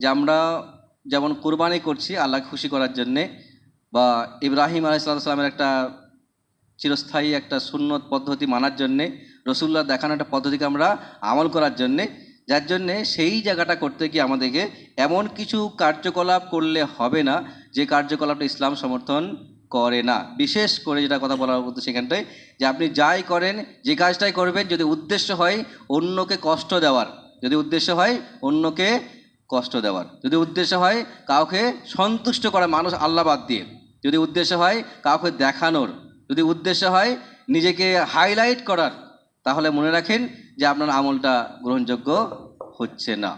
যে আমরা যেমন কোরবানি করছি আল্লাহ খুশি করার জন্যে, বা ইব্রাহিম আলাইসাল্লামের একটা চিরস্থায়ী একটা সুন্নত পদ্ধতি মানার জন্যে রসুল্লাহ দেখানো একটা পদ্ধতিকে আমরা আমল করার জন্যে, যার জন্যে সেই জায়গাটা করতে গিয়ে আমাদেরকে এমন কিছু কার্যকলাপ করলে হবে না, যে কার্যকলাপটা ইসলাম সমর্থন করে না। বিশেষ করে যেটা কথা বলার হতো সেখানটায়, যে আপনি যাই করেন, যে কাজটাই করবেন, যদি উদ্দেশ্য হয় অন্যকে কষ্ট দেওয়ার, যদি উদ্দেশ্য হয় অন্যকে কষ্ট দেওয়ার। যদি উদ্দেশ্য হয় কাউকে সন্তুষ্ট করা মানুষ আল্লাহ বাদ দিয়ে। যদি উদ্দেশ্য হয় কাউকে দেখানোর। যদি উদ্দেশ্য হয় নিজেকে হাইলাইট করার, তাহলে মনে রাখেন যে আপনার আমলটা গ্রহণযোগ্য হচ্ছে না।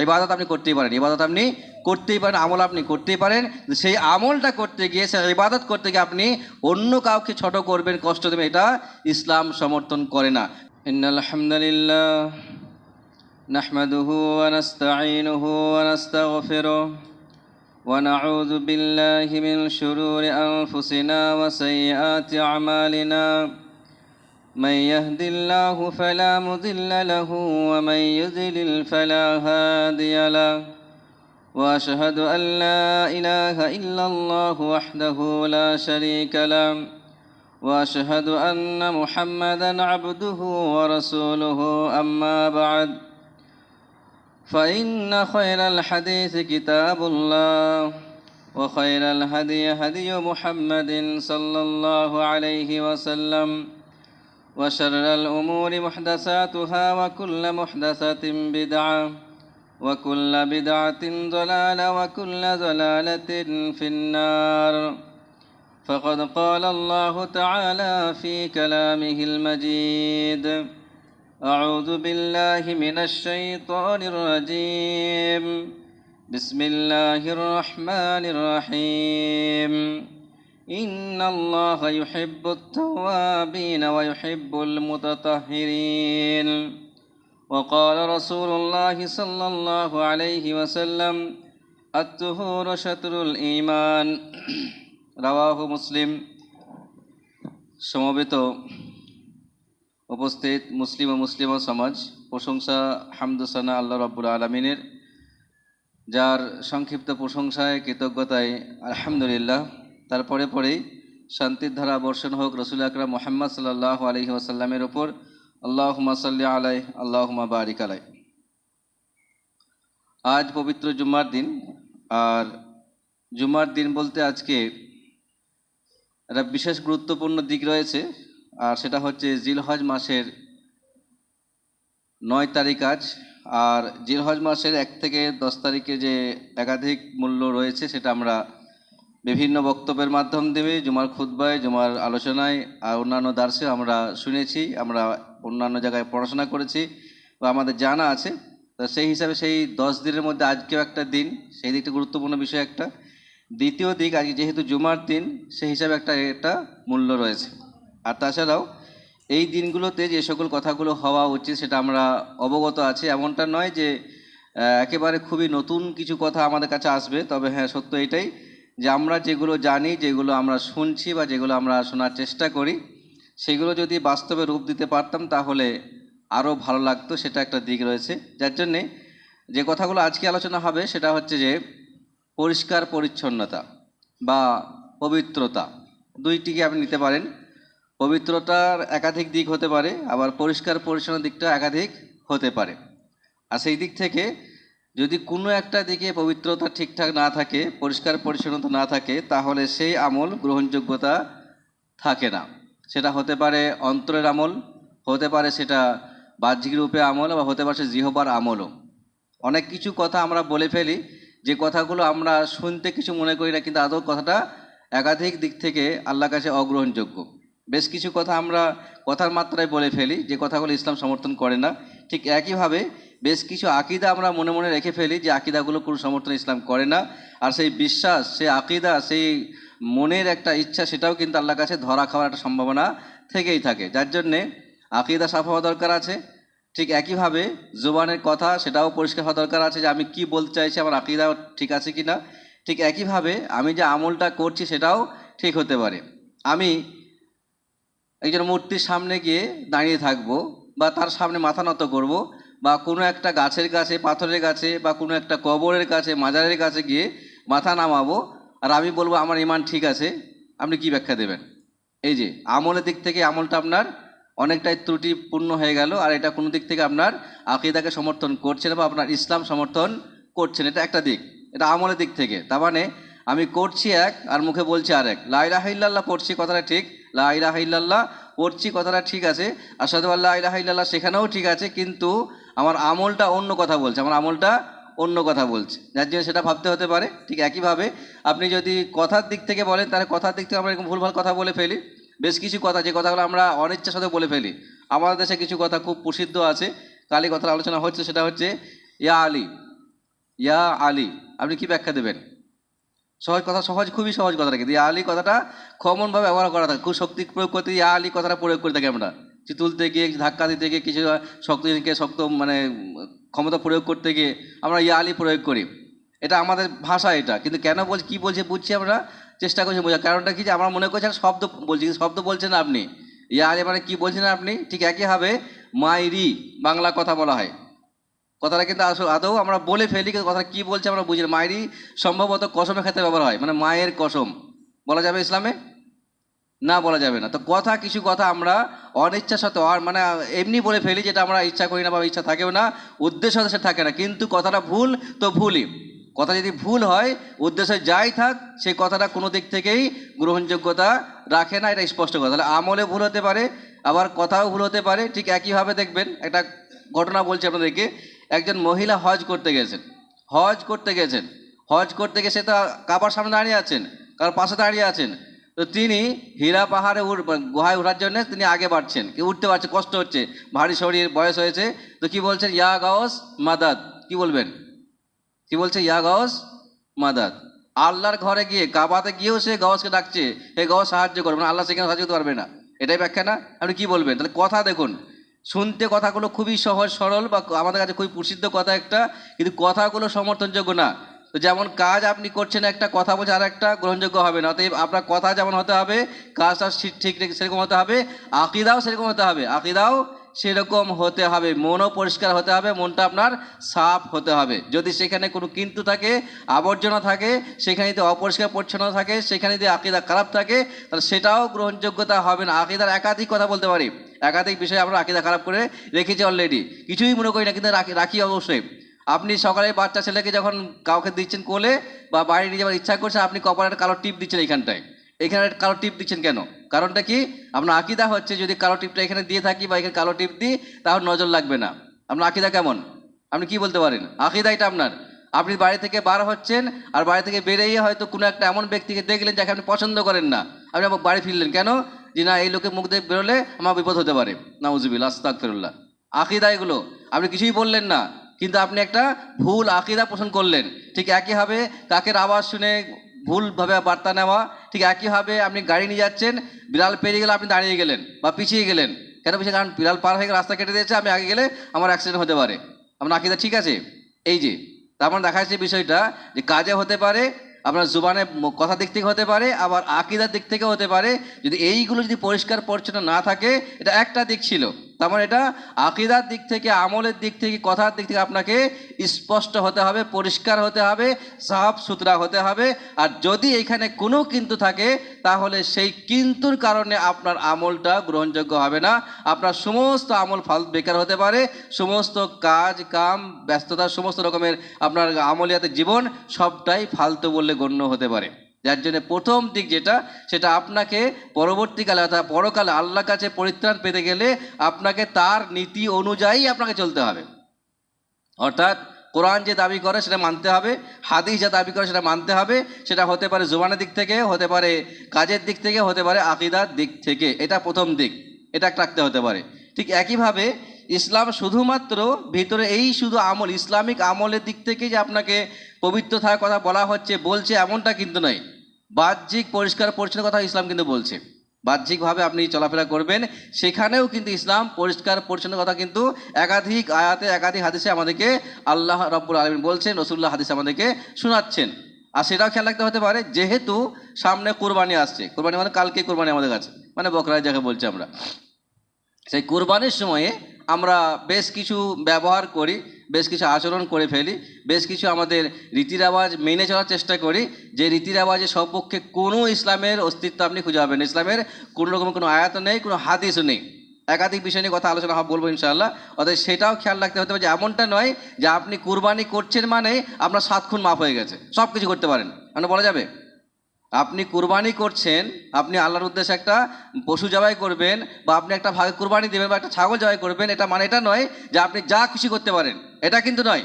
ইবাদত আপনি করতেই পারেন, ইবাদত আপনি করতেই পারেন, আমল আপনি করতেই পারেন, সেই আমলটা করতে গিয়ে, সেই ইবাদত করতে গিয়ে আপনি অন্য কাউকে ছোট করবেন, কষ্ট দেবেন, এটা ইসলাম সমর্থন করে না। ইন্নাল হামদুলিল্লাহ। نحمده ونستعينه ونستغفره ونعوذ بالله من شرور أنفسنا وسيئات أعمالنا. من يهد الله فلا مضل له ومن يضلل فلا هادي له. وأشهد أن لا إله إلا الله وحده لا شريك له. وأشهد أن محمدا عبده ورسوله أما بعد. فإن خير الحديث كتاب الله وخير الهدي هدي محمد صلى الله عليه وسلم وشر الأمور محدثاتها وكل محدثة بدعة وكل بدعة ضلالة وكل ضلالة في النار. فقد قال الله تعالى في كلامه المجيد أعوذ بالله من الشيطان الرجيم بسم الله الرحمن الرحيم إن الله يحب التوابين ويحب المتطهرين وقال رسول الله صلى الله عليه وسلم الطهور شطر الإيمان رواه مسلم সমবেত উপস্থিত মুসলিম ও মুসলিম সমাজ, প্রশংসা হামদুসানা আল্লাহ রব্বুল আলমিনের, যার সংক্ষিপ্ত প্রশংসায় কৃতজ্ঞতায় আলহামদুলিল্লাহ। তারপরে পরেই শান্তির ধারা বর্ষণ হোক, রসুল আকরাম মোহাম্মদ সাল্লাহ আলহি ওসাল্লামের ওপর আল্লাহ সাল্লি আলাই আল্লাহ বারিক আলাই আজ পবিত্র জুম্মার দিন, আর জুম্মার দিন বলতে আজকে একটা বিশেষ গুরুত্বপূর্ণ দিক রয়েছে। আর সেটা হচ্ছে জিলহজ মাসের নয় তারিখ আজ। আর জিলহজ মাসের এক থেকে দশ তারিখে যে একাধিক মূল্য রয়েছে, সেটা আমরা বিভিন্ন বক্তব্যের মাধ্যম দেবে। জুমার খুদ্বায় জুমার আলোচনায় আর অন্যান্য দার্সে আমরা শুনেছি, আমরা অন্যান্য জায়গায় পড়াশোনা করেছি বা আমাদের জানা আছে। তো সেই হিসাবে সেই দশ দিনের মধ্যে আজকেও একটা দিন, সেই দিকটা গুরুত্বপূর্ণ বিষয় একটা। দ্বিতীয় দিক, আজকে যেহেতু জুমার দিন, সেই হিসাবে একটা একটা মূল্য রয়েছে। আর তাছাড়াও এই দিনগুলোতে যে সকল কথাগুলো হওয়া উচিত সেটা আমরা অবগত আছি, এমনটা নয় যে একেবারে খুবই নতুন কিছু কথা আমাদের কাছে আসবে। তবে হ্যাঁ সত্য এটাই যে আমরা যেগুলো জানি, যেগুলো আমরা শুনছি বা যেগুলো আমরা শোনার চেষ্টা করি, সেগুলো যদি বাস্তবে রূপ দিতে পারতাম তাহলে আরও ভালো লাগতো, সেটা একটা দিক রয়েছে। যার জন্যে যে কথাগুলো আজকে আলোচনা হবে সেটা হচ্ছে যে, পরিষ্কার পরিচ্ছন্নতা বা পবিত্রতা, দুইটিকে আপনি নিতে পারেন। পবিত্রতার একাধিক দিক হতে পারে, আবার পরিষ্কার পরিচ্ছন্ন দিকটা একাধিক হতে পারে। আর সেই দিক থেকে যদি কোনো একটা দিকে পবিত্রতা ঠিকঠাক না থাকে, পরিষ্কার পরিচ্ছন্নতা না থাকে, তাহলে সেই আমল গ্রহণযোগ্যতা থাকে না। সেটা হতে পারে অন্তরের আমল, হতে পারে সেটা বাহ্যিক রূপে আমল বা হতে পারে সে জিহবার আমলও। অনেক কিছু কথা আমরা বলে ফেলি, যে কথাগুলো আমরা শুনতে কিছু মনে করি না, কিন্তু আদৌ কথাটা একাধিক দিক থেকে আল্লাহর কাছে অগ্রহণযোগ্য। বেশ কিছু কথা আমরা কথার মাত্রায় বলে ফেলি, যে কথাগুলো ইসলাম সমর্থন করে না। ঠিক একইভাবে বেশ কিছু আকিদা আমরা মনে মনে রেখে ফেলি, যে আকিদাগুলো কোনো সমর্থন ইসলাম করে না। আর সেই বিশ্বাস, সেই আকিদা, সেই মনের একটা ইচ্ছা, সেটাও কিন্তু আল্লাহর কাছে ধরা খাওয়ার একটা সম্ভাবনা থেকেই থাকে। যার জন্যে আকিদা সাফ হওয়া দরকার আছে। ঠিক একইভাবে জোবানের কথা, সেটাও পরিষ্কার হওয়া দরকার আছে, যে আমি কি বলতে চাইছি, আমার আকিদা ঠিক আছে কি না ঠিক একইভাবে আমি যে আমলটা করছি, সেটাও ঠিক হতে পারে। আমি একজন মূর্তির সামনে গিয়ে দাঁড়িয়ে থাকব বা তার সামনে মাথা নত করব বা কোনো একটা গাছের কাছে, পাথরের কাছে বা কোনো একটা কবরের কাছে, মাজারের কাছে গিয়ে মাথা নামাবো আর আমি বলব, আমার ইমান ঠিক আছে, আপনি কি ব্যাখ্যা দেবেন? এই যে, আমলের দিক থেকে আমলটা আপনার অনেকটাই ত্রুটিপূর্ণ হয়ে গেল আর এটা কোনো দিক থেকে আপনার আকিদাকে সমর্থন করছে না বা আপনার ইসলাম সমর্থন করছেন এটা একটা দিক, এটা আমলের দিক থেকে। তার মানে আমি করছি এক আর মুখে বলছি আর এক লাইলাহ ইল্লাল্লাহ পড়ছি, কথাটা ঠিক। লাইলাহ ইল্লাল্লাহ, পড়ছি, কথাটা ঠিক আছে। আসাদু আল্লাহ ইলাহা ইল্লাল্লাহ সেখানেও ঠিক আছে, কিন্তু আমার আমলটা অন্য কথা বলছে, আমার আমলটা অন্য কথা বলছে। যার জন্য সেটা ভাবতে হতে পারে, ঠিক একইভাবে আপনি যদি কথার দিক থেকে বলেন, তাহলে কথার দিক থেকে আমরা এরকম ভুলভাল কথা বলে ফেলি। বেশ কিছু কথা, যে কথাগুলো আমরা অনিচ্ছার সাথে বলে ফেলি। আমাদের দেশে কিছু কথা খুব প্রসিদ্ধ আছে কালী কথার আলোচনা হচ্ছে, সেটা হচ্ছে, ইয়া আলী ইয়া আলী, আপনি কি ব্যাখ্যা দেবেন? সহজ কথা, সহজ, খুবই সহজ কথাটা কিন্তু ইয়া আলী কথাটা কমনভাবে ব্যবহার করা থাকে, খুব শক্তি প্রয়োগ করতে ইয়া আলী কথাটা প্রয়োগ করে থাকি আমরা। যে তুলতে গিয়ে ধাক্কা দিতে গিয়ে, কিছু শক্তিকে শক্ত মানে ক্ষমতা প্রয়োগ করতে গিয়ে আমরা ইয়া আলী প্রয়োগ করি। এটা আমাদের ভাষা এটা। কিন্তু কেন বলছি, কী বলছে বুঝছি আমরা, চেষ্টা করছি বোঝার। কারণটা কি যে আমরা মনে করছি শব্দ বলছি, কিন্তু শব্দ বলছেন আপনি। ইয়া আলী মানে কী বলছেন আপনি? ঠিক একইভাবে মাইরি বাংলা কথা বলা হয়। কথাটা কিন্তু আদৌ আমরা বলে ফেলি, কিন্তু কথা কি বলছে আমরা বুঝি মায়েরই সম্ভবত কসমের ক্ষেত্রে ব্যবহার হয় মানে মায়ের কসম। বলা যাবে ইসলামে? না, বলা যাবে না। তো কথা, কিছু কথা আমরা অনিচ্ছার সাথে আর মানে এমনি বলে ফেলি যেটা আমরা ইচ্ছা করি না বা ইচ্ছা থাকেও না, উদ্দেশ্য সে থাকে না। কিন্তু কথাটা ভুল, তো ভুলই। কথা যদি ভুল হয়, উদ্দেশ্য যাই থাক সেই কথাটা কোনো দিক থেকেই গ্রহণযোগ্যতা রাখে না, এটা স্পষ্ট কথা। তাহলে আমলে ভুল হতে পারে, আবার কথাও ভুল হতে পারে, ঠিক একইভাবে দেখবেন। একটা ঘটনা বলছি আপনাদেরকে। একজন মহিলা হজ করতে গেছেন। হজ করতে গেছেন। হজ করতে গেছে তো কাবার সামনে দাঁড়িয়ে আছেন কারোর পাশে দাঁড়িয়ে আছেন। তো তিনি হীরা পাহাড়ে উঠ গুহায় ওঠার জন্য তিনি আগে বাড়ছেন। কি উঠতে পারছে, কষ্ট হচ্ছে, ভারী শরীর, বয়স হয়েছে। তো কি বলছেন? ইয়া গাওস মাদাদ। কি বলবেন? কি বলছে? ইয়া গাওস মাদাদ। আল্লাহর ঘরে গিয়ে, কাবাতে গিয়েও সে গাওসকে ডাকছে। হে গাওস সাহায্য করবে আল্লাহ সেখানে সাহায্য করতে পারবে না। এটাই ব্যাখ্যা না? আপনি কি বলবেন? তাহলে কথা দেখুন। শুনতে কথাগুলো খুবই সহজ, সরল বা আমাদের কাছে খুবই প্রসিদ্ধ কথা একটা, কিন্তু কথাগুলো সমর্থনযোগ্য না। তো যেমন কাজ আপনি করছেন একটা, কথা বলছে আর একটা গ্রহণযোগ্য হবে না। অতএব আপনার কথা যেমন হতে হবে, কাজটা ঠিক সেরকম হতে হবে, আকিদাও সেরকম হতে হবে। আকিদাও সেরকম হতে হবে। মনও পরিষ্কার হতে হবে, মনটা আপনার সাফ হতে হবে। যদি সেখানে কোনো কিন্তু থাকে, আবর্জনা থাকে, সেখানে যদি অপরিষ্কার পরিচ্ছন্ন থাকে, সেখানে যদি আকিদা খারাপ থাকে, তাহলে সেটাও গ্রহণযোগ্যতা হবে না। আকিদার একাধিক কথা বলতে পারি। একাধিক বিষয়ে আমরা আকিদা খারাপ করে রেখেছি অলরেডি কিছুই মনে করি না, কিন্তু রাখি অবশ্যই। আপনি সকালে বাচ্চা ছেলেকে যখন কাউকে দিচ্ছেন কোলে বা বাইরে নিয়ে যাওয়ার ইচ্ছা করছেন, আপনি কপালে একটা কালো টিপ দিচ্ছেন এইখানটায়। এখানে কালো টিপ দিচ্ছেন কেন? কারণটা কি? আপনার আকিদা হচ্ছে যদি কালো টিপটা এখানে দিয়ে থাকি বা এখানে কালো টিপ দিই, তাহলে নজর লাগবে না। আপনার আকিদা কেমন? আপনি কি বলতে পারেন? আকিদা এটা আপনার। আপনি বাড়ি থেকে বার হচ্ছেন আর বাড়ি থেকে বেরিয়ে হয়তো কোনো একটা এমন ব্যক্তিকে দেখলেন যাকে আপনি পছন্দ করেন না। আপনি আবার বাড়ি ফিরলেন কেন? যে না, এই লোকের মুখ দিয়ে বেরোলে আমার বিপদ হতে পারে। নাউজুবিল আস্তাক ফেরুল্লাহ আকিদা এগুলো। আপনি কিছুই বললেন না, কিন্তু আপনি একটা ভুল আকিদা পোষণ করলেন। ঠিক একইভাবে কাকের আওয়াজ শুনে ভুলভাবে বার্তা নেওয়া, ঠিক একইভাবে আপনি গাড়ি নিয়ে যাচ্ছেন, বিড়াল পেরিয়ে গেলে আপনি দাঁড়িয়ে গেলেন বা পিছিয়ে গেলেন। কেন পিছিয়ে? কারণ বিড়াল পার হয়ে রাস্তা কেটে দিয়েছে, আমি আগে গেলে আমার অ্যাক্সিডেন্ট হতে পারে। আপনার আকিদা ঠিক আছে? এই যে, তার মানে দেখা যাচ্ছে বিষয়টা যে কাজে হতে পারে, আপনার জুবানে কথা দিক থেকে হতে পারে, আবার আকিদার দিক থেকে হতে পারে। যদি এইগুলো যদি পরিষ্কার পরিচ্ছন্ন না থাকে, এটা একটা দিক ছিল। তার মানে এটা আকিদার দিক থেকে, আমলের দিক থেকে, কথার দিক থেকে আপনাকে স্পষ্ট হতে হবে, পরিষ্কার হতে হবে, সাফ সুতরা হতে হবে। আর যদি এখানে কোনো কিন্তু থাকে, তাহলে সেই কিন্তুর কারণে আপনার আমলটা গ্রহণযোগ্য হবে না। আপনার সমস্ত আমল ফাল বেকার হতে পারে, সমস্ত কাজ, কাম, ব্যস্ততা, সমস্ত রকমের আপনার আমলিয়াতে জীবন সবটাই ফালতু বললে গণ্য হতে পারে। যার জন্য প্রথম দিক যেটা, সেটা আপনাকে পরবর্তীকালে অর্থাৎ পরকালে আল্লাহ কাছে পরিত্রাণ পেতে গেলে আপনাকে তার নীতি অনুযায়ী আপনাকে চলতে হবে। অর্থাৎ কোরআন যে দাবি করে সেটা মানতে হবে, হাদিস যা দাবি করে সেটা মানতে হবে, সেটা হতে পারে জোবানের দিক থেকে, হতে পারে কাজের দিক থেকে, হতে পারে আকিদার দিক থেকে। এটা প্রথম দিক, এটা রাখতে হতে পারে। ঠিক একইভাবে ইসলাম শুধুমাত্র ভিতরে এই শুধু আমল, ইসলামিক আমলের দিক থেকে যে আপনাকে পবিত্র থাকার কথা বলা হচ্ছে, বলছে এমনটা কিন্তু নয়। বাহ্যিক পরিষ্কার পরিচ্ছন্ন কথা ইসলাম কিন্তু বলছে। বাহ্যিকভাবে আপনি চলাফেরা করবেন, সেখানেও কিন্তু ইসলাম পরিষ্কার পরিচ্ছন্ন কথা কিন্তু একাধিক আয়াতে, একাধিক হাদিসে আমাদেরকে আল্লাহ রব্বুল আলমিন বলছেন রসুল্লাহ হাদিসে আমাদেরকে শোনাচ্ছেন। আর সেটাও খেয়াল রাখতে হতে পারে, যেহেতু সামনে কোরবানি আসছে। কোরবানি মানে কালকে কোরবানি আমাদের কাছে মানে বকরা যাকে বলছি আমরা। সেই কুরবানির সময়ে আমরা বেশ কিছু ব্যবহার করি, বেশ কিছু আচরণ করে ফেলি, বেশ কিছু আমাদের রীতি রেওয়াজ মেনে চলার চেষ্টা করি, যে রীতি রেওয়াজের সপক্ষে কোনো ইসলামের অস্তিত্ব আপনি খুঁজে পাবেন ইসলামের কোনো রকম কোনো আয়াত নেই, কোনো হাদিসও নেই। একাধিক বিষয় নিয়ে কথা আলোচনা বলব ইনশাআল্লাহ। অর্থাৎ সেটাও খেয়াল রাখতে হতে হবে যে এমনটা নয় যে আপনি কুরবানি করছেন মানে আপনার সাত খুন মাফ হয়ে গেছে সব কিছু করতে পারেন। মানে বলা যাবে? আপনি কুরবানি করছেন, আপনি আল্লাহর উদ্দেশ্যে একটা পশু জবাই করবেন বা আপনি একটা ভাগে কুরবানি দেবেন বা একটা ছাগল জবাই করবেন, এটা মানে এটা নয় যে আপনি যা খুশি করতে পারেন, এটা কিন্তু নয়।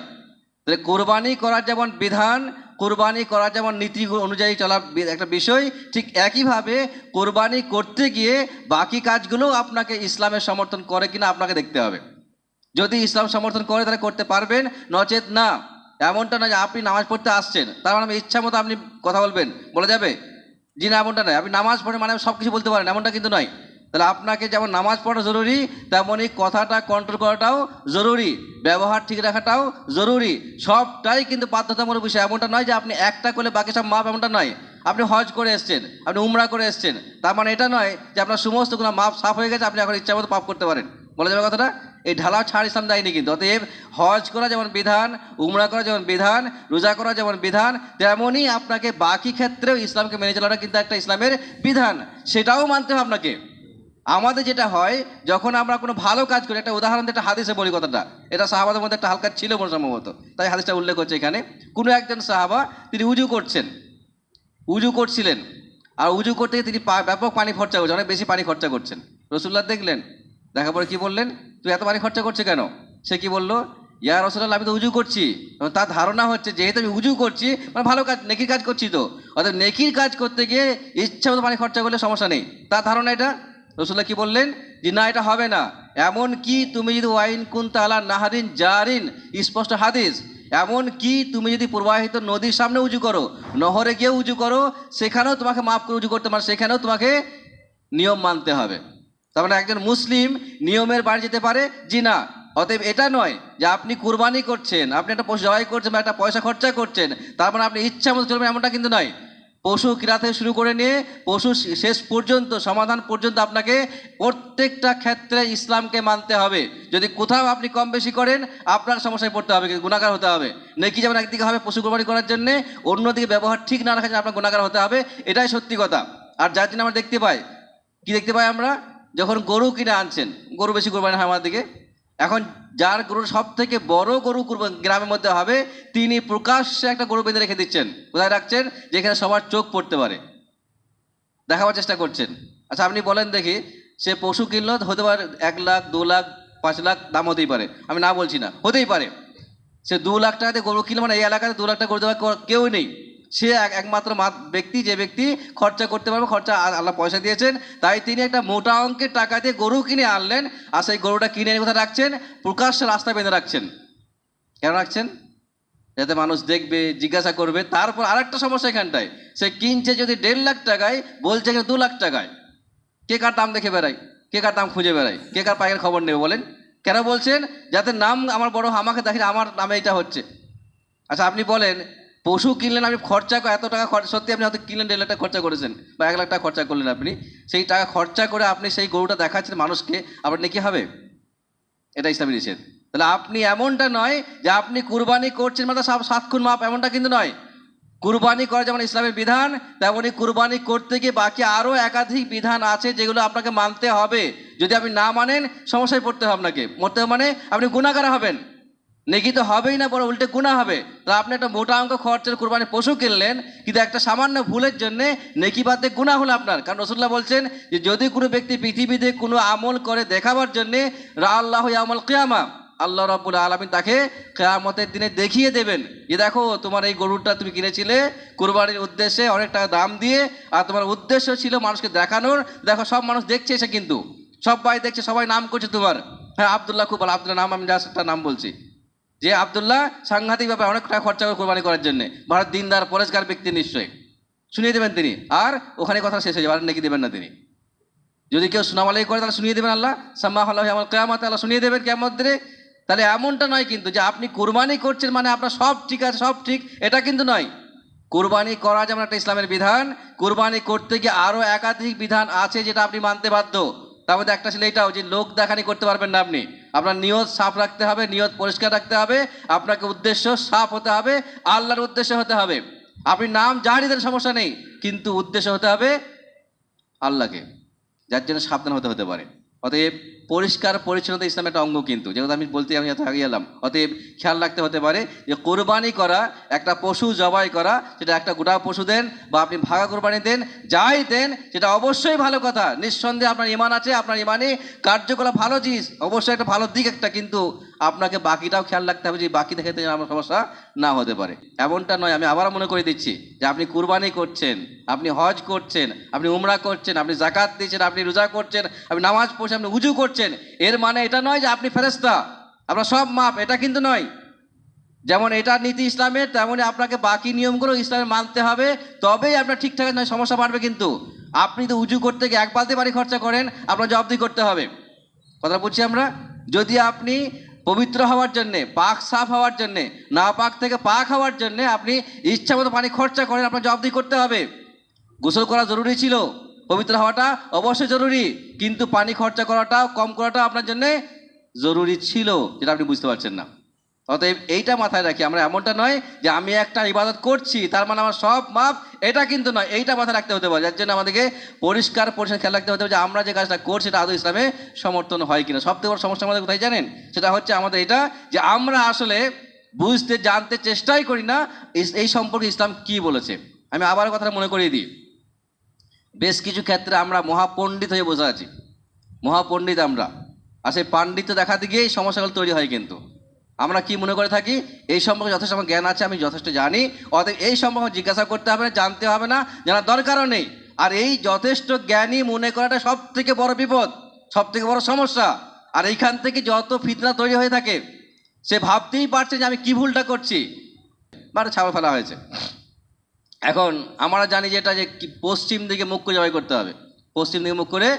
তাহলে কোরবানি করার যেমন বিধান, কোরবানি করার যেমন নীতি অনুযায়ী চলার বি- একটা বিষয়, ঠিক একইভাবে কোরবানি করতে গিয়ে বাকি কাজগুলো আপনাকে ইসলামের সমর্থন করে কিনা আপনাকে দেখতে হবে। যদি ইসলাম সমর্থন করে তাহলে করতে পারবেন, নচেত না। এমনটা নয় যে আপনি নামাজ পড়তে আসছেন। তার মানে ইচ্ছা মতো আপনি কথা বলবেন। বলা যাবে? জি না, এমনটা নয়। আপনি নামাজ পড়ে মানে সব কিছু বলতে পারেন, এমনটা কিন্তু নয়। তাহলে আপনাকে যেমন নামাজ পড়া জরুরি, তেমনই কথাটা কন্ট্রোল করাটাও জরুরি, ব্যবহার ঠিক রাখাটাও জরুরি। সবটাই কিন্তু বাধ্যতামূলক বিষয়, এমনটা নয় যে আপনি একটা করলে বাকি সব মাপ এমনটা নয়। আপনি হজ করে এসছেন, আপনি উমরা করে এসছেন, তার মানে এটা নয় যে আপনার সমস্ত কোনো মাপ সাফ হয়ে গেছে, আপনি এখন ইচ্ছা মতো পাপ করতে পারেন। বলা যাবে কথাটা? এই ঢালা ছাড় ইসলাম দেয়নি কিন্তু, অতএব হজ করা যেমন বিধান, উমরা করা যেমন বিধান, রোজা করা যেমন বিধান, তেমনই আপনাকে বাকি ক্ষেত্রেও ইসলামকে মেনে চলাটা কিন্তু একটা ইসলামের বিধান। সেটাও মানতে হবে আপনাকে। আমাদের যেটা হয়, যখন আমরা কোনো ভালো কাজ করি, একটা উদাহরণ একটা হাদিসে বলি কথাটা, এটা সাহাবাদের মধ্যে একটা হালকা ছিল সম্ভবত, তাই হাদিসটা উল্লেখ হচ্ছে এখানে। কোনো একজন সাহাবা, তিনি উজু করছেন, উজু করছিলেন, আর উজু করতে তিনি ব্যাপক পানি খরচা করছেন, অনেক বেশি পানি খরচা করছেন। রসুল্লাহ দেখলেন, দেখার পরে কী বললেন, তুই এত পানি খরচা করছে কেন? সে কি বলল, ইয়া রসুল্লাহ আমি তো উজু করছি। তার ধারণা হচ্ছে, যেহেতু আমি উজু করছি মানে ভালো কাজ, নেকির কাজ করছি তো। অর্থাৎ নেকির কাজ করতে গিয়ে ইচ্ছা মতো পানি খরচা করলে সমস্যা নেই। তার ধারণা এটা রসুল্লাহ কি বললেন? যে না, এটা হবে না। এমন কি তুমি যদি ওয়াইন কুন তালা নাহারিন জারিন, স্পষ্ট হাদিস, এমন কি তুমি যদি প্রবাহিত নদীর সামনে উজু করো, নহরে গিয়ে উজু করো, সেখানেও তোমাকে মাফ করে উজু করতে পারে সেখানেও তোমাকে নিয়ম মানতে হবে। তার মানে একজন মুসলিম নিয়মের বাড়ি যেতে পারে, জি না। অতএব এটা নয় যে আপনি কুরবানি করছেন, আপনি একটা পশু জবাই করছেন বা একটা পয়সা খরচা করছেন, তার মানে আপনি ইচ্ছা মতো চলবেন, এমনটা কিন্তু নয়। পশু ক্রীড়া থেকে শুরু করে নিয়ে পশু শেষ পর্যন্ত, সমাধান পর্যন্ত আপনাকে প্রত্যেকটা ক্ষেত্রে ইসলামকে মানতে হবে। যদি কোথাও আপনি কম বেশি করেন, আপনার সমস্যায় পড়তে হবে গুণাগার হতে হবে। নেকি যেমন একদিকে হবে পশু কোরবানি করার জন্য, অন্যদিকে ব্যবহার ঠিক না রাখার জন্য আপনার গুণাগার হতে হবে, এটাই সত্যি কথা। আর যার জন্য আমরা দেখতে পাই, কি দেখতে পাই আমরা? যখন গরু কিনে আনছেন, গরু বেশি কোরবানি হয় আমার দিকে। এখন যার গরুর সব থেকে বড় গরু গ্রামের মধ্যে হবে, তিনি প্রকাশ্যে একটা গরু বেঁধে রেখে দিচ্ছেন। কোথায় রাখছেন? যেখানে সবার চোখ পড়তে পারে। দেখাবার চেষ্টা করছেন। আচ্ছা আপনি বলেন দেখি, সে পশু কিনল, হতে পারে এক লাখ, দু লাখ, পাঁচ লাখ, দাম হতেই পারে। আমি না বলছি না, হতেই পারে। সে দু লাখ টাকাতে গরু কিনলো মানে এই এলাকাতে দু লাখ টাকা গরু দেওয়ার কেউ নেই। সে এক- একমাত্র ব্যক্তি, যে ব্যক্তি খরচা করতে পারবে, খরচা আল্লাহ পয়সা দিয়েছেন, তাই তিনি একটা মোটা অঙ্কের টাকা দিয়ে গরু কিনে আনলেন আর সেই গরুটা কিনে এনে কোথায় রাখছেন? প্রকাশ্যে রাস্তা বেঁধে রাখছেন। কেন রাখছেন? যাতে মানুষ দেখবে, জিজ্ঞাসা করবে। তারপর আরেকটা সমস্যা এখানটায়, সে কিনছে যদি দেড় লাখ টাকায়, বলছে এখানে দু লাখ টাকায়। কে কার দাম দেখে বেড়ায়? কে কার দাম খুঁজে বেড়ায়? কে কার পায়ের খবর নেবে বলেন? কেন বলছেন? যাতে নাম আমার বড় আমাকে দেখে আমার নামে এটা হচ্ছে। আচ্ছা আপনি বলেন পশু কিনলেন আপনি খরচা এত টাকা খরচা, সত্যি আপনি হয়তো কিনলেন, দেড় লাখ টাকা খরচা করেছেন বা এক লাখ টাকা খরচা করলেন আপনি। সেই টাকা খরচা করে আপনি সেই গরুটা দেখাচ্ছেন মানুষকে, আপনার নাকি হবে? এটা ইসলামী নিষেধ। তাহলে আপনি এমনটা নয় যে আপনি কুরবানি করছেন মানে সব সাত খুন মাপ, এমনটা কিন্তু নয়। কুরবানি করা যেমন ইসলামের বিধান তেমনই কুরবানি করতে গিয়ে বাকি আরও একাধিক বিধান আছে যেগুলো আপনাকে মানতে হবে। যদি আপনি না মানেন, সমস্যায় পড়তে হবে আপনাকে। মরতে মানে আপনি গুণাগার হবেন। নেকি তো হবেই না, বড় উল্টে গুণা হবে। তাহলে আপনি একটা মোটা অঙ্ক খরচের কুরবানি পশু কিনলেন, কিন্তু একটা সামান্য ভুলের জন্য নেকি বাদ গুণা হলো আপনার। কারণ রসুল্লাহ বলছেন যে, যদি কোনো ব্যক্তি পৃথিবীতে কোনো আমল করে দেখাবার জন্যে, রা আল্লাহ আমল কেয়ামা, আল্লাহ রাব্বুল আলমিন তাকে কেয়ামতের দিনে দেখিয়ে দেবেন। যে দেখো, তোমার এই গরুটা তুমি কিনেছিলে, কুরবানির উদ্দেশ্যে অনেক টাকা দাম দিয়ে, আর তোমার উদ্দেশ্য ছিল মানুষকে দেখানোর। দেখো, সব মানুষ দেখছে এসে কিন্তু। সবাই দেখছে, সবাই নাম করছে তোমার। হ্যাঁ আবদুল্লাহ খুব আবদুল্লাহ নাম, আমি একটা নাম বলছি। যে আবদুল্লাহ সাংঘাতিক ব্যাপারে অনেক টাকা খরচা করে কোরবানি করার জন্য, ভারত দিনদার, পরেশগার ব্যক্তি নিশ্চয়ই। শুনিয়ে দেবেন তিনি। আর ওখানে কথা শেষ হয়ে যাবে, আর নাকি দেবেন না তিনি। যদি কেউ সুনামালাই করে, তাহলে শুনিয়ে দেবেন আল্লাহ। সাম্মা আল্লাহ কেয়ামত, আল্লাহ শুনিয়ে দেবেন কেয়ামত দিনে। তাহলে এমনটা নয় কিন্তু যে আপনি কোরবানি করছেন মানে আপনার সব ঠিক আছে, সব ঠিক। এটা কিন্তু নয়। কোরবানি করা যেমন একটা ইসলামের বিধান, কোরবানি করতে গিয়ে আরও একাধিক বিধান আছে যেটা আপনি মানতে বাধ্য। তার মধ্যে একটা ছিল এটাও যে লোক দেখানি করতে পারবেন না আপনি। আপনার নিয়ত সাফ রাখতে হবে, নিয়ত পরিষ্কার রাখতে হবে, আপনাকে উদ্দেশ্য সাফ হতে হবে, আল্লাহর উদ্দেশ্য হতে হবে। আপনি নাম জানি দেন, সমস্যা নেই, কিন্তু উদ্দেশ্য হতে হবে আল্লাহকে, যার জন্য সাবধান হতে হতে পারে। অতএব পরিষ্কার পরিচ্ছন্নতা ইসলামের একটা অঙ্গ কিন্তু। যেহেতু আমি বলতে, আমি এত আগে এলাম। অতএব খেয়াল রাখতে হতে পারে যে কোরবানি করা, একটা পশু জবাই করা, সেটা একটা গোটা পশু দেন বা আপনি ভাগা কোরবানি দেন, যাই দেন, সেটা অবশ্যই ভালো কথা। নিঃসন্দেহে আপনার ইমান আছে, আপনার ইমানে কার্যকলাপ ভালো জিনিস, অবশ্যই একটা ভালো দিক একটা, কিন্তু আপনাকে বাকিটাও খেয়াল রাখতে হবে যে বাকি দেখে যেন আমার সমস্যা না হতে পারে। এমনটা নয়, আমি আবার মনে করে দিচ্ছি যে আপনি কুরবানি করছেন, আপনি হজ করছেন, আপনি উমরা করছেন, আপনি জাকাত দিচ্ছেন, আপনি রোজা করছেন, আপনি নামাজ পড়ছেন, আপনি উজু করছেন এর মানে এটা নয় যে আপনি ফেরেস্তা আপনার সব মাপ, এটা কিন্তু নয়। যেমন এটা নীতি ইসলামের তেমনই আপনাকে বাকি নিয়মগুলো ইসলামে মানতে হবে, তবেই আপনার ঠিকঠাক নয়, সমস্যা বাড়বে কিন্তু। আপনি তো উজু করতে গিয়ে এক বালতি বাড়ি খরচা করেন, আপনার জবাবদি করতে হবে। কথা বলছি আমরা? যদি আপনি পবিত্র হওয়ার জন্যে, পাক সাফ হওয়ার জন্যে, না পাক থেকে পাক হওয়ার জন্যে আপনি ইচ্ছা মতো পানি খরচা করেন, আপনার জবাবদি করতে হবে। গোসল করা জরুরি ছিল। পবিত্র হওয়াটা অবশ্যই জরুরি, কিন্তু পানি খরচা করাটা, কম করাটা আপনার জন্যে জরুরি ছিল, যেটা আপনি বুঝতে পারছেন না। অতএব এইটা মাথায় রাখি, আমরা এমনটা নয় যে আমি একটা ইবাদত করছি, তার মানে আমার সব মাপ, এটা কিন্তু নয়, এইটা মাথায় রাখতে হতে পারে, যার জন্য আমাদেরকে পরিষ্কার পরিষ্কার খেয়াল রাখতে হতে হবে যে আমরা যে কাজটা করছি সেটা আদৌ ইসলামে সমর্থন হয় কিনা। সব থেকে বড় সমস্যা আমাদের কোথায় জানেন? সেটা হচ্ছে আমাদের এটা যে আমরা আসলে বুঝতে, জানতে চেষ্টাই করি না এই সম্পর্কে ইসলাম কি বলেছে? আমি আবার কথাটা মনে করিয়ে দিই। বেশ কিছু ক্ষেত্রে আমরা মহাপণ্ডিত হয়ে বসে আছি। মহাপণ্ডিত আমরা। আর সেই পাণ্ডিত্য দেখাতে গিয়েই সমস্যাগুলো তৈরি হয় কিন্তু। আমরা কি মনে করে থাকি? এই সম্পর্কে যথেষ্ট আমার জ্ঞান আছে, আমি যথেষ্ট জানি। অতএব এই সম্পর্কে জিজ্ঞাসা করতে হবে না, জানতে হবে না, জানার দরকারও নেই। আর এই যথেষ্ট জ্ঞানী মনে করাটা সব থেকে বড় বিপদ সব থেকে বড় সমস্যা। আর এইখান থেকে যত ফিতনা তৈরি হয়ে থাকে, সে ভাবতেই পারছে যে আমি কি ভুলটা করছি। মানে ছাপা ফেলা হয়েছে। এখন আমরা জানি যে এটা যে পশ্চিম দিকে মুখ করে জবাই করতে হবে। পশ্চিম দিকে মুখ করে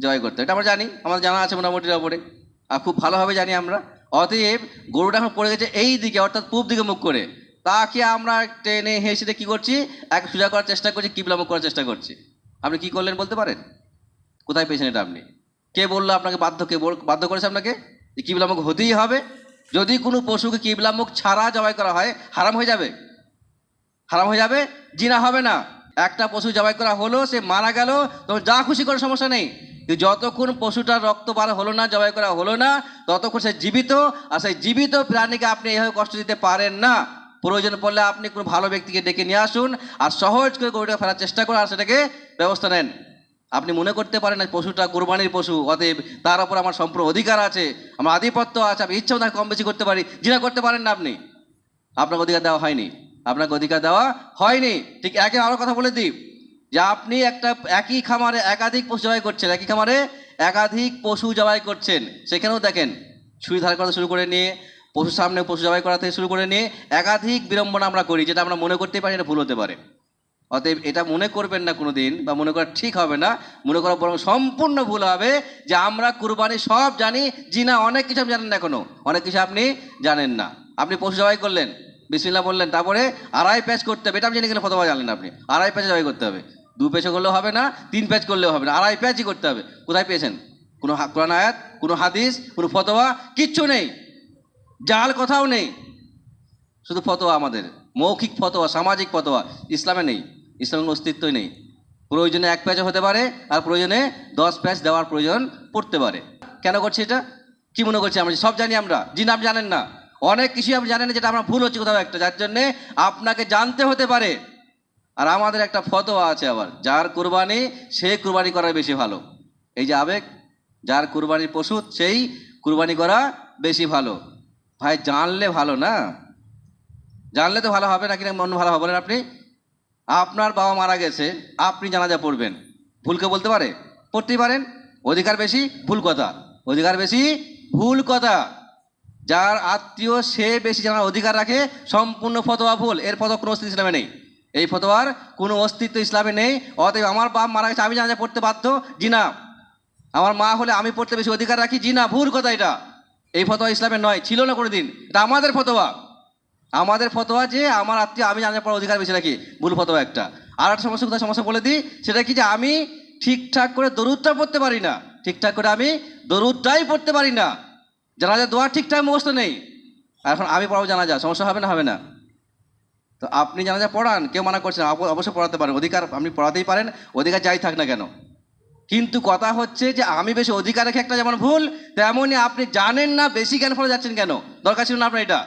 জবাই করতে হবে। এটা আমরা জানি, আমাদের জানা আছে মোটামুটির ওপরে আর খুব ভালোভাবে জানি আমরা। অতএব গরুটা এখন পড়ে গেছে এই দিকে, অর্থাৎ পূব দিকে মুখ করে। তাকে আমরা টেনে হেসে কি করছি? এক সোজা করার চেষ্টা করছি, কিবলা মুখ করার চেষ্টা করছি। আপনি কি করলেন বলতে পারেন? কোথায় পেয়েছেন এটা আপনি? কে বলল আপনাকে বাধ্য, কে বাধ্য করেছে আপনাকে? যে কিবলামুখ হতেই হবে। যদি কোনো পশুকে কিবলামুখ ছাড়া জবাই করা হয়, হারাম হয়ে যাবে। হারাম হয়ে যাবে, জিনা হবে না। একটা পশু জবাই করা হলো, সে মারা গেল, তখন যা খুশি করে, সমস্যা নেই। যতক্ষণ পশুটার রক্ত বার হলো না, জবাই করা হলো না, ততক্ষণ সে জীবিত, আর সেই জীবিত প্রাণীকে আপনি এইভাবে কষ্ট দিতে পারেন না। প্রয়োজন পড়লে আপনি কোনো ভালো ব্যক্তিকে ডেকে নিয়ে আসুন, আর সহজ করে গরুটাকে ফেলার চেষ্টা করুন, আর সেটাকে ব্যবস্থা নেন। আপনি মনে করতে পারেন না, পশুটা কোরবানির পশু, অতএব তার উপর আমার সম্পূর্ণ অধিকার আছে, আমার আধিপত্য আছে, আমি ইচ্ছাও তাকে কম বেশি করতে পারি, জিনা করতে পারেন না আপনি। আপনাকে অধিকার দেওয়া হয়নি। আপনাকে অধিকার দেওয়া হয়নি। ঠিক একে আরও কথা বলে দিই, যে আপনি একটা একই খামারে একাধিক পশু জবাই করছেন, একই খামারে একাধিক পশু জবাই করছেন, সেখানেও দেখেন ছুরি ধার করা শুরু করে নিয়ে, পশুর সামনে পশু জবাই করা থেকে শুরু করে নিয়ে, একাধিক বিড়ম্বনা আমরা করি, যেটা আমরা মনে করতে পারি এটা ভুল হতে পারে। অতএব এটা মনে করবেন না কোনো দিন বা মনে করা ঠিক হবে না, মনে করা বরং সম্পূর্ণ ভুল হবে, যে আমরা কুরবানি সব জানি জি অনেক কিছু আপনি জানেন না এখনও, অনেক কিছু আপনি জানেন না। আপনি পশু জবাই করলেন বিসমিল্লা বললেন, তারপরে আড়াই প্যাচ করতে হবে। এটা আপনি জেনে গেলে ফতোয়া জানলেন আপনি। আড়াই প্যাচে জবাই করতে হবে। দু প্যাচে করলেও হবে না, তিন প্যাচ করলেও হবে না। আড়াই প্যাচই করতে হবে। কোথায় পেয়েছেন? কোনো কোরআন আয়াত, কোনো হাদিস, কোনো ফতোয়া? কিচ্ছু নেই। জাল কথাও নেই। শুধু ফতোয়া আমাদের। মৌখিক ফতোয়া, সামাজিক ফতোয়া ইসলামে নেই। ইসলামের অস্তিত্বই নেই। প্রয়োজনে এক প্যাচও হতে পারে, আর প্রয়োজনে দশ প্যাচ দেওয়ার প্রয়োজন পড়তে পারে। কেন করছি এটা? কি মনে করছি আমরা? সব জানি আমরা। যিনি আপনি জানেন না। অনেক কিছুই আপনি জানেন যেটা আমরা ভুল হচ্ছে কোথাও একটা, যার জন্যে আপনাকে জানতে হতে পারে। আর আমাদের একটা ফতোয়া আছে আবার, যার কুরবানি সে কুরবানি করা বেশি ভালো। এই যে আবেগ, যার কুরবানির পশু, সেই কুরবানি করা বেশি ভালো। ভাই, জানলে ভালো না? জানলে তো ভালো হবে না, কিনা মন ভালো হবে না আপনি? আপনার বাবা মারা গেছে, আপনি জানাজা পড়বেন। ভুলকে বলতে পারে? পড়তেই পারেন। অধিকার বেশি, ভুল কথা। অধিকার বেশি, ভুল কথা। যার আত্মীয় সে বেশি জানার অধিকার রাখে, সম্পূর্ণ ফতোয়া ভুল। এর ফতোয়া কোনো অস্তিত্ব ইসলামে নেই। এই ফতোয়ার কোনো অস্তিত্ব ইসলামে নেই। অতএব আমার বাপ মারা গেছে, আমি জানা জানাজা পড়তে বাধ্য। জি না। আমার মা হলে আমি পড়তে বেশি অধিকার রাখি। জি না, ভুল কথা এটা। এই ফতোয়া ইসলামের নয়, ছিল না কোনো দিন এটা আমাদের ফতোয়া। আমাদের ফতোয়া যে আমার আত্মীয়, আমি জানার পর অধিকার বেশি রাখি। ভুল ফতোয়া একটা। আর একটা সমস্যা কোথায়? সমস্যা বলে দিই। সেটা কি যে আমি ঠিকঠাক করে দরুদটা পড়তে পারি না। ঠিকঠাক করে আমি দরুদটাই পড়তে পারি না। জানাজা দোয়া ঠিকঠাক মুখস্থ নেই। আর এখন আমি পড়াবো জানাজা, সমস্যা হবে না হবে না। তো আপনি জানাজা পড়ান, কেউ মানা করছেন অব- অবশ্যই পড়াতে পারেন, অধিকার আপনি পড়াতেই পারেন, অধিকার যাই থাক না কেন। কিন্তু কথা হচ্ছে যে আমি বেশি অধিকার রেখে একটা যেমন ভুল তেমনই আপনি জানেন না বেশি জ্ঞান ফলে যাচ্ছেন কেন? দরকার ছিল না আপনার এটা।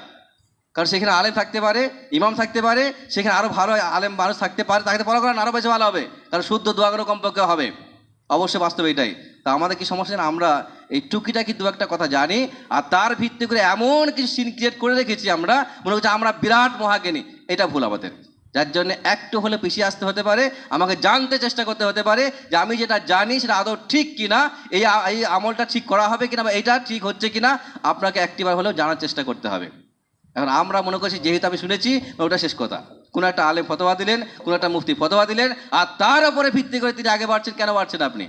কারণ সেখানে আলেম থাকতে পারে, ইমাম থাকতে পারে, সেখানে আরও ভালো আলেম মানুষ থাকতে পারে, তাকে পড়া করেন আরও বেশি ভালো হবে। কারণ শুদ্ধ দোয়াগুলো কমপক্ষে হবে। অবশ্যই বাস্তব এটাই। তা আমাদের কি সমস্যা না আমরা এই টুকিটাকি দু একটা কথা জানি, আর তার ভিত্তি করে এমন কিছু সিন ক্রিয়েট করে রেখেছি আমরা, মনে করছি আমরা বিরাট মহাজ্ঞানী। এটা ভুল আমাদের। যার জন্য একটু হলে পিছিয়ে আসতে হতে পারে, আমাকে জানতে চেষ্টা করতে হতে পারে যে আমি যেটা জানি সেটা আদৌ ঠিক কিনা, এই এই আমলটা ঠিক করা হবে কিনা বা এটা ঠিক হচ্ছে কিনা, আপনাকে একটিবার হলেও জানার চেষ্টা করতে হবে। এখন আমরা মনে করছি, যেহেতু আমি শুনেছি, ওটা শেষ কথা। কোনো একটা আলেম ফতোয়া দিলেন, কোনো একটা মুফতি ফতোয়া দিলেন, আর তার উপরে ভিত্তি করে তিনি আগে বাড়ছেন, কেন বাড়ছেন আপনি?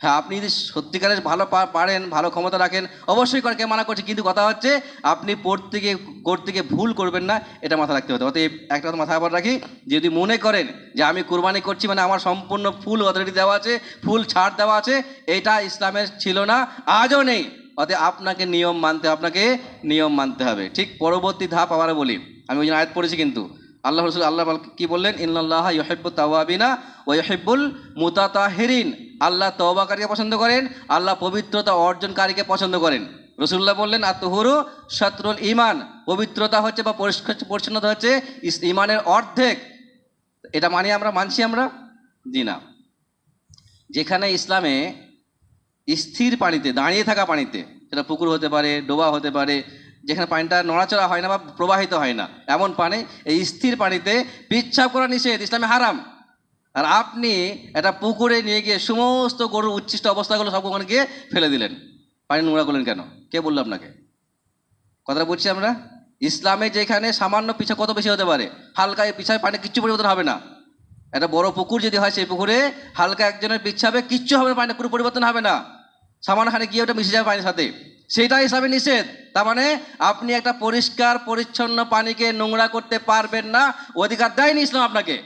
হ্যাঁ আপনি যদি সত্যিকারের ভালো পারেন, ভালো ক্ষমতা রাখেন, অবশ্যই করে কে মানা করছে, কিন্তু কথা হচ্ছে আপনি পড়তে গিয়ে, করতে গিয়ে ভুল করবেন না, এটা মাথা রাখতে হবে। অতএব একটা কথা মাথায় আবার রাখি, যদি মনে করেন যে আমি কোরবানি করছি মানে আমার সম্পূর্ণ ফুল অথরিটি দেওয়া আছে, ফুল ছাড় দেওয়া আছে, এটা ইসলামের ছিল না, আজও নেই। অতএব আপনাকে নিয়ম মানতে, আপনাকে নিয়ম মানতে হবে। ঠিক পরবর্তী ধাপ আবারও বলি, আমি ওই জন্য আয়াত পড়েছি কিন্তু। আল্লাহ রসুল আল্লাহ কি বললেন? ইন্নাল্লাহ ইহেব্বু তাওয়াবিনা ও ইহেব্বুল মুতাতাহিরিন। আল্লাহ তওবাকারীকে পছন্দ করেন, আল্লাহ পবিত্রতা অর্জনকারীকে পছন্দ করেন। রসুল্লাহ বললেন আত্মহুরু শত্রুল ইমান পবিত্রতা হচ্ছে বা পরিষ্কার পরিচ্ছন্নতা হচ্ছে ইমানের অর্ধেক। এটা মানি আমরা, মানছি আমরা? জি না। যেখানে ইসলামে স্থির পানিতে, দাঁড়িয়ে থাকা পানিতে, সেটা পুকুর হতে পারে, ডোবা হতে পারে যেখানে পানিটা নড়াচড়া হয় না বা প্রবাহিত হয় না, এমন পানি, এই স্থির পানিতে পিচ্ছাপ করা নিষেধ, ইসলামে হারাম। আর আপনি একটা পুকুরে নিয়ে গিয়ে সমস্ত গরুর উচ্ছিষ্ট অবস্থাগুলো সব ওখানে গিয়ে ফেলে দিলেন। পানি নোংরা করলেন কেন? কে বলল আপনাকে? কথাটা বলছি আমরা? ইসলামে যেখানে সামান্য পিছা কত বেশি হতে পারে? হালকা এই পিছায় পানি কিচ্ছু পরিবর্তন হবে না। একটা বড় পুকুর যদি হয় সেই পুকুরে হালকা একজনের পিছাবে কিচ্ছু হবে না পানিটা কোনো পরিবর্তন হবে না। সামানখানে গিয়ে ওটা মিশে যাবে পানির সাথে। সেটা হিসাবে নিষেধ। তার মানে আপনি একটা পরিষ্কার, পরিচ্ছন্ন পানিকে নোংরা করতে পারবেন না। অধিকার দেয়নি ইসলাম আপনাকে।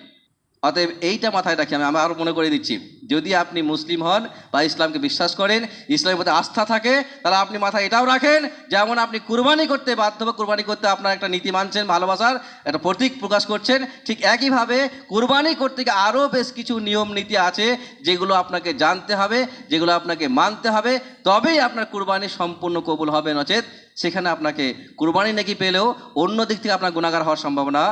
অতএব এইটা মাথায় রাখি, আমি আরও মনে করে দিচ্ছি, যদি আপনি মুসলিম হন বা ইসলামকে বিশ্বাস করেন, ইসলামের প্রতি আস্থা থাকে, তাহলে আপনি মাথায় এটাও রাখেন, যেমন আপনি কুরবানি করতে বাধ্য বা কুরবানি করতে আপনার একটা নীতি মানছেন, ভালোবাসার একটা প্রতীক প্রকাশ করছেন, ঠিক একইভাবে কুরবানি করতে গিয়ে আরও বেশ কিছু নিয়ম নীতি আছে, যেগুলো আপনাকে জানতে হবে, যেগুলো আপনাকে মানতে হবে, তবেই আপনার কুরবানি সম্পূর্ণ কবুল হবে, নচেত সেখানে আপনাকে কুরবানি নাকি পেলেও অন্য দিক থেকে আপনার গুণাগার হওয়ার সম্ভাবনা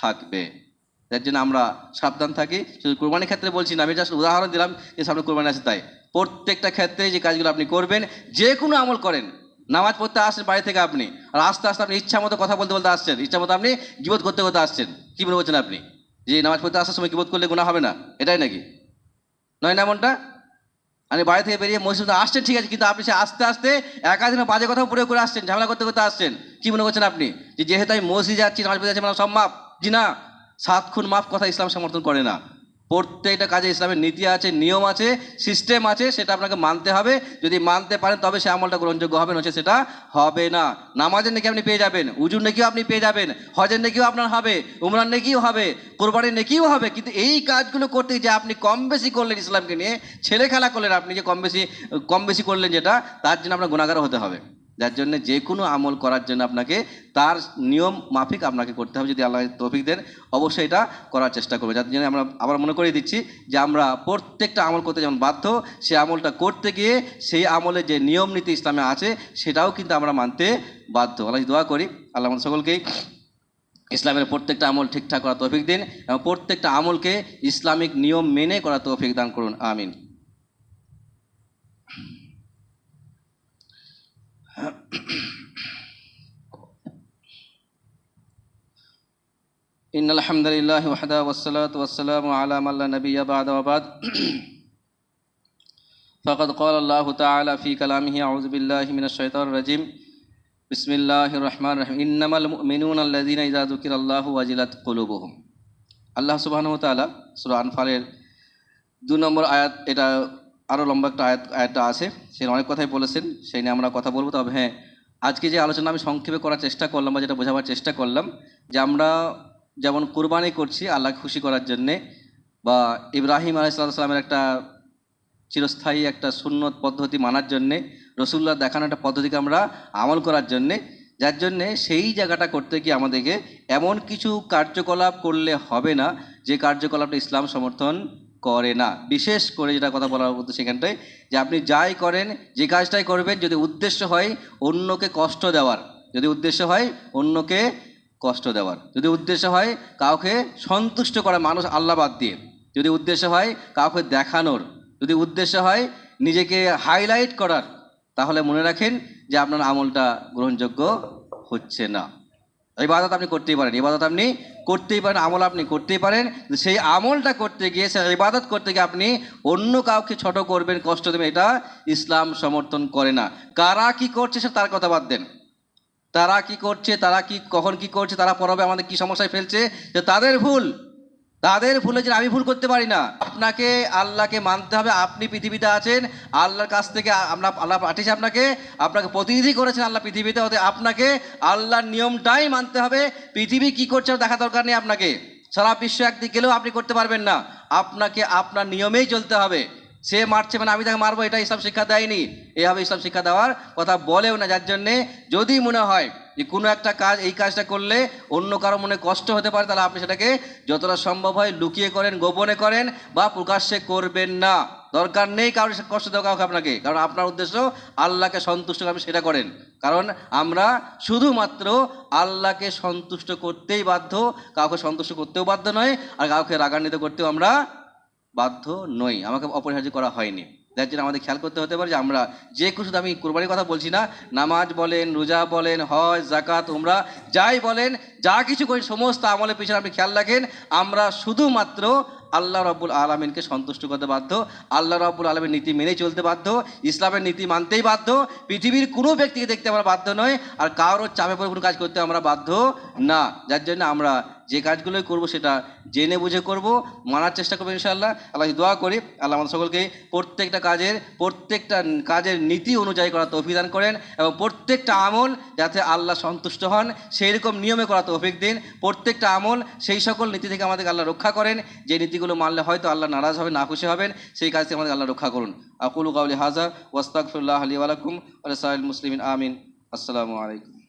থাকবে। যার জন্য আমরা সাবধান থাকি। শুধু কোরবানির ক্ষেত্রে বলছি না, আমি জাস্ট উদাহরণ দিলাম যে সামনে কোরবানি আছে তাই। প্রত্যেকটা ক্ষেত্রে যে কাজগুলো আপনি করবেন, যে কোনো আমল করেন, নামাজ পড়তে আসছেন বাড়ি থেকে আপনি আর আস্তে আস্তে আপনি ইচ্ছা মতো কথা বলতে বলতে আসছেন, ইচ্ছা মতো আপনি গিবোধ করতে করতে আসছেন। কী মনে করছেন আপনি? যে নামাজ পড়তে আসার সময় গিবোধ করলে গুণা হবে না, এটাই নাকি? নয় না এমনটা? আপনি বাড়ি থেকে বেরিয়ে মসজিদ আসছেন, ঠিক আছে, কিন্তু আপনি সে আস্তে আস্তে একাধিক বাজে কথাও প্রয়োগ করে আসছেন, ঝামেলা করতে করতে আসছেন। কি মনে করছেন আপনি? যে যেহেতু আমি মসজিদ যাচ্ছি, নামাজ পড়তে যাচ্ছি মানে মাপ। জি না। সাত খুন মাপ কথা ইসলাম সমর্থন করে না। প্রত্যেকটা কাজে ইসলামের নীতি আছে, নিয়ম আছে, সিস্টেম আছে, সেটা আপনাকে মানতে হবে। যদি মানতে পারেন, তবে সে আমলটা গ্রহণযোগ্য হবে নচে সেটা হবে না। নামাজের নাকি আপনি পেয়ে যাবেন, উজুর নাকিও আপনি পেয়ে যাবেন, হজের নাকিও আপনার হবে উমরান নাকিও হবে, কোরবানির নাকিও হবে। কিন্তু এই কাজগুলো করতে যে আপনি কম বেশি করলেন ইসলামকে নিয়ে ছেলে খেলা করলেন আপনি যে কম বেশি কম বেশি করলেন যেটা, তার জন্য আপনার গুণাগার হতে হবে। যার জন্য যে কোনো আমল করার জন্য আপনাকে তার নিয়ম মাফিক আপনাকে করতে হবে যদি আল্লাহ তৌফিক দেন, অবশ্যই এটা করার চেষ্টা করবে। যার জন্য আমরা আবার মনে করিয়ে দিচ্ছি যে আমরা প্রত্যেকটা আমল করতে যেমন বাধ্য সেই আমলটা করতে গিয়ে সেই আমলে যে নিয়ম নীতি ইসলামে আছে সেটাও কিন্তু আমরা মানতে বাধ্য। আল্লাহ দোয়া করি, আল্লাহ সকলকেই ইসলামের প্রত্যেকটা আমল ঠিকঠাক করা তৌফিক দিন এবং প্রত্যেকটা আমলকে ইসলামিক নিয়ম মেনে করা তৌফিক দান করুন। আমিন। إن الحمد لله وحده والصلاة والسلام على من لا نبي بعد وبعد فقد قال الله تعالى في كلامه أعوذ بالله من الشيطان الرجيم بسم الله الرحمن الرحيم إنما المؤمنون الذين إذا ذكر الله وجلت قلوبهم আল্লাহ সুবহানাহু ওয়া তাআলা সূরা আনফালের দু নম্বর আয়াত এটা আরও লম্বা একটা আয়াত, আয়াতটা আছে। সে অনেক কথাই বলেছেন, সেই নিয়ে আমরা কথা বলব। তবে হ্যাঁ আজকে যে আলোচনা আমি সংক্ষেপে করার চেষ্টা করলাম বা যেটা বোঝাবার চেষ্টা করলাম, যে আমরা যেমন কোরবানি করছি আল্লাহ খুশি করার জন্যে, বা ইব্রাহিম আলাইসালামের একটা চিরস্থায়ী একটা সুন্নত পদ্ধতি মানার জন্যে রসুল্লাহ দেখানো একটা পদ্ধতিকে আমরা আমল করার জন্যে, যার জন্যে সেই জায়গাটা করতে গিয়ে আমাদেরকে এমন কিছু কার্যকলাপ করলে হবে না, যে কার্যকলাপটা ইসলাম সমর্থন করে না। বিশেষ করে যেটা কথা বলার হতো সেখানটায় যে আপনি যাই করেন, যে কাজটাই করবেন, যদি উদ্দেশ্য হয় অন্যকে কষ্ট দেওয়ার, যদি উদ্দেশ্য হয় অন্যকে কষ্ট দেওয়ার, যদি উদ্দেশ্য হয় কাউকে সন্তুষ্ট করা মানুষ আল্লাহ বাদ দিয়ে, যদি উদ্দেশ্য হয় কাউকে দেখানোর, যদি উদ্দেশ্য হয় নিজেকে হাইলাইট করার, তাহলে মনে রাখেন যে আপনার আমলটা গ্রহণযোগ্য হচ্ছে না। ইবাদত আপনি করতেই পারেন। ইবাদত আপনি করতেই পারেন, আমল আপনি করতেই পারেন। সেই আমলটা করতে গিয়ে সে ইবাদত করতে গিয়ে আপনি অন্য কাউকে ছোট করবেন, কষ্ট দেবেন, এটা ইসলাম সমর্থন করে না। কারা কি করছে সে তার কথা বাদ দেন। তারা কি করছে, তারা কি, কখন কি করছে, তারা পরবে আমাদের কি সমস্যায় ফেলছে, যে তাদের ভুল। তাদের ভুলে যে আমি ভুল করতে পারি না। আপনাকে আল্লাহকে মানতে হবে, আপনি পৃথিবীতে আছেন, আল্লাহর কাছ থেকে আমরা, আল্লাহ পাঠিয়েছে আপনাকে আপনাকে প্রতিনিধি করেছেন আল্লাহ পৃথিবীতে হতে আপনাকে আল্লাহর নিয়মটাই মানতে হবে, পৃথিবী কি করছে দেখা দরকার নেই আপনাকে। সারা বিশ্ব একদিক গেলেও আপনি করতে পারবেন না। আপনাকে আপনার নিয়মেই চলতে হবে। সে মারছে মানে আমি তাকে মারবো এটা ইসলাম শিক্ষা দেয়নি। এভাবে ইসলাম শিক্ষা দেওয়ার কথা বলেও না, যার জন্যে যদি মনে হয় যে কোনো একটা কাজ, এই কাজটা করলে অন্য কারও মনে কষ্ট হতে পারে, তাহলে আপনি সেটাকে যতটা সম্ভব হয় লুকিয়ে করেন, গোপনে করেন বা প্রকাশ্যে করবেন না। দরকার নেই কারোর কষ্ট দেওয়া কাউকে আপনাকে, কারণ আপনার উদ্দেশ্য আল্লাহকে সন্তুষ্ট আপনি সেটা করেন। কারণ আমরা শুধুমাত্র আল্লাহকে সন্তুষ্ট করতেই বাধ্য, কাউকে সন্তুষ্ট করতেও বাধ্য নয়, আর কাউকে রাগান্বিত করতেও আমরা বাধ্য নই। আমাকে অপরিহার্য করা হয়নি। যার জন্য আমাদের খেয়াল করতে হতে পারে যে আমরা যে কিছু আমি কোরবানির কথা বলছি না। নামাজ বলেন, রোজা বলেন, হজ জাকাত উমরা, যাই বলেন, যা কিছু করি সমস্ত আমলের পিছনে আপনি খেয়াল রাখেন। আমরা শুধুমাত্র আল্লাহ রব্বুল আলমিনকে সন্তুষ্ট করতে বাধ্য, আল্লাহ রব্বুল আলমের নীতি মেনেই চলতে বাধ্য, ইসলামের নীতি মানতেই বাধ্য, পৃথিবীর কোনো ব্যক্তিকে দেখতে আমরা বাধ্য নয়, আর কারোর চাপে পড়ে কোনো কাজ করতে আমরা বাধ্য না। যার জন্য আমরা যে কাজগুলোই করব সেটা জেনে বুঝে করব, মানার চেষ্টা করব ইনশাআল্লাহ। আল্লাহ দোয়া করি, আল্লাহ আমাদের সকলকে প্রত্যেকটা কাজের প্রত্যেকটা কাজের নীতি অনুযায়ী করা তৌফিক দান করেন এবং প্রত্যেকটা আমল যাতে আল্লাহ সন্তুষ্ট হন সেই রকম নিয়মে করা তৌফিক দিন। প্রত্যেকটা আমল সেই সকল নীতি থেকে আমাদেরকে আল্লাহ রক্ষা করেন। যে নীতিগুলো মানলে হয়তো আল্লাহ নারাজ হবে না খুশি হবেন, সেই কাজ থেকে আমাদের আল্লাহ রক্ষা করুন। আকুলু কাউলি হাজা ওয়াস্তাগফিরুল্লাহ আলী ওয়ালাকুম ওয়া মুসলিমিন, আমিন। আসসালামু আলাইকুম।